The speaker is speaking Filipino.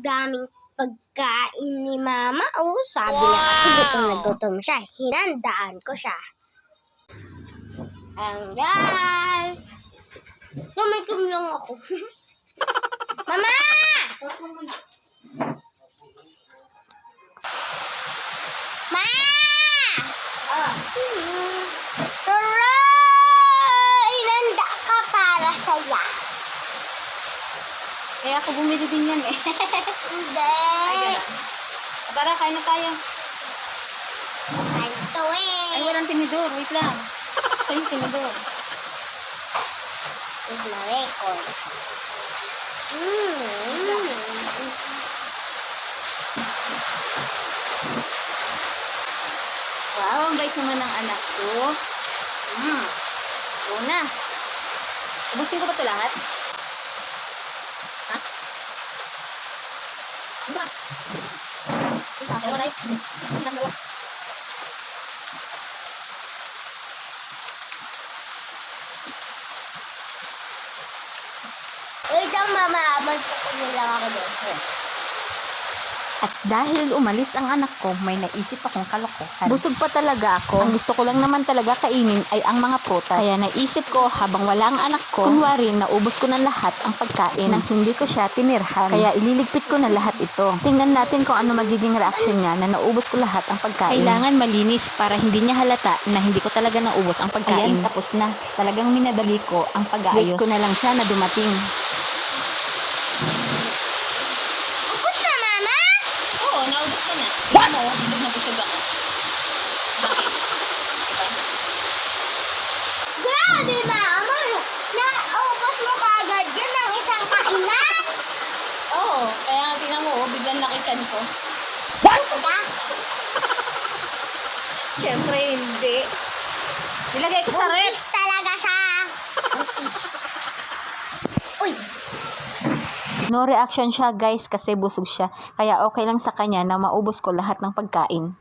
daming pagkain ni Mama. Oh, sabi niya kasi gutom na gutom siya. Hinandaan ko siya. Ang guys. Tumikim lang ako. Kaya ako bumili din yan eh. Hindi. Tara, kain na tayo. Ito eh. Ay, walang tinidor. Wait lang. Ito yung tinidor. Is na record. Mm. Wow, ang bait naman ng anak ko. Hmm. Una. Ubusin ko ba ito lahat? Ano ba? Ewan na yun. Ilang dalawa. Wait lang, Mama. Magpakunin lang ako doon. At dahil umalis ang anak ko, may naisip akong kalokohan. Busog pa talaga ako. Ang gusto ko lang naman talaga kainin ay ang mga prutas. Kaya naisip ko habang wala ang anak ko, kunwari naubos ko na lahat ang pagkain nang hindi ko siya tinirhan. Kaya ililigpit ko na lahat ito. Tingnan natin kung ano magiging reaction niya na naubos ko lahat ang pagkain. Kailangan malinis para hindi niya halata na hindi ko talaga naubos ang pagkain. Ayan, tapos na. Talagang minadali ko ang pag-aayos. Wait ko na lang siya na dumating. Upos na, Mama! Oo, naubos ko na. Tingnan mo, busog na busog ako. Grabe, Mama! Naupos mo kagad yun ng isang kainan! Oo, kaya nga tingnan mo, oh, biglang nakikan ko. Diba? Siyempre, hindi. Nilagay ko sa ref. Buntis talaga siya! Uy! No reaction siya guys kasi busog siya. Kaya okay lang sa kanya na maubos ko lahat ng pagkain.